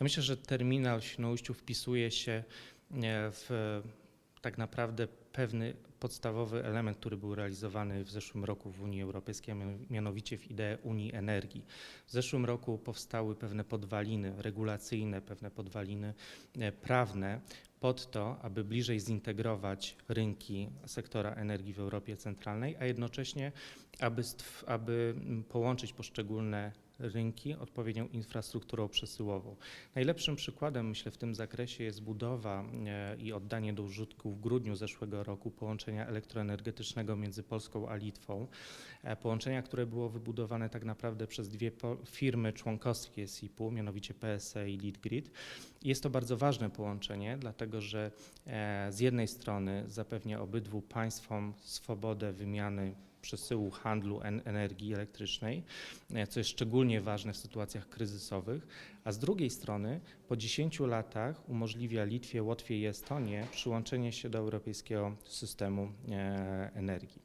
Ja myślę, że terminal Świnoujściu wpisuje się e, w e, tak naprawdę pewny podstawowy element, który był realizowany w zeszłym roku w Unii Europejskiej, mianowicie w ideę Unii Energii. W zeszłym roku powstały pewne podwaliny regulacyjne, pewne podwaliny e, prawne pod to, aby bliżej zintegrować rynki sektora energii w Europie Centralnej, a jednocześnie aby, aby połączyć poszczególne rynki odpowiednią infrastrukturą przesyłową. Najlepszym przykładem, myślę, w tym zakresie jest budowa e, i oddanie do użytku w grudniu zeszłego roku połączenia elektroenergetycznego między Polską a Litwą. E, Połączenia, które było wybudowane tak naprawdę przez dwie firmy członkowskie SIP-u, mianowicie PSE i Litgrid. Jest to bardzo ważne połączenie, dlatego że e, z jednej strony zapewnia obydwu państwom swobodę wymiany przesyłu handlu en- energii elektrycznej, e, co jest szczególnie ważne w sytuacjach kryzysowych, a z drugiej strony po 10 latach umożliwia Litwie, Łotwie i Estonię przyłączenie się do europejskiego systemu e, energii.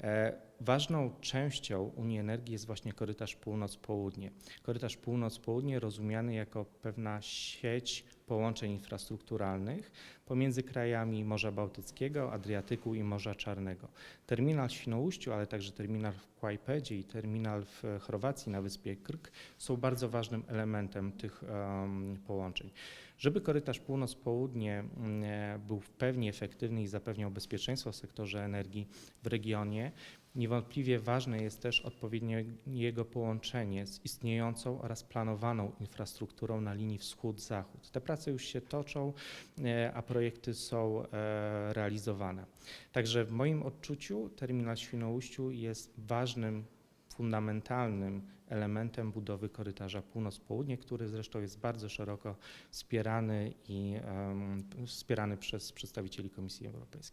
E, Ważną częścią Unii Energii jest właśnie korytarz północ-południe. Korytarz północ-południe rozumiany jako pewna sieć połączeń infrastrukturalnych pomiędzy krajami Morza Bałtyckiego, Adriatyku i Morza Czarnego. Terminal w Świnoujściu, ale także terminal w Kłajpedzie i terminal w Chorwacji na wyspie Krk są bardzo ważnym elementem tych em, połączeń. Żeby korytarz północ-południe mm, e, był w pełni efektywny i zapewniał bezpieczeństwo w sektorze energii w regionie, niewątpliwie ważne jest też odpowiednie jego połączenie z istniejącą oraz planowaną infrastrukturą na linii wschód-zachód. Te prace już się toczą, e, a projekty są e, realizowane. Także w moim odczuciu terminal Świnoujściu jest ważnym, fundamentalnym elementem budowy korytarza północ-południe, który zresztą jest bardzo szeroko wspierany i em, wspierany przez przedstawicieli Komisji Europejskiej.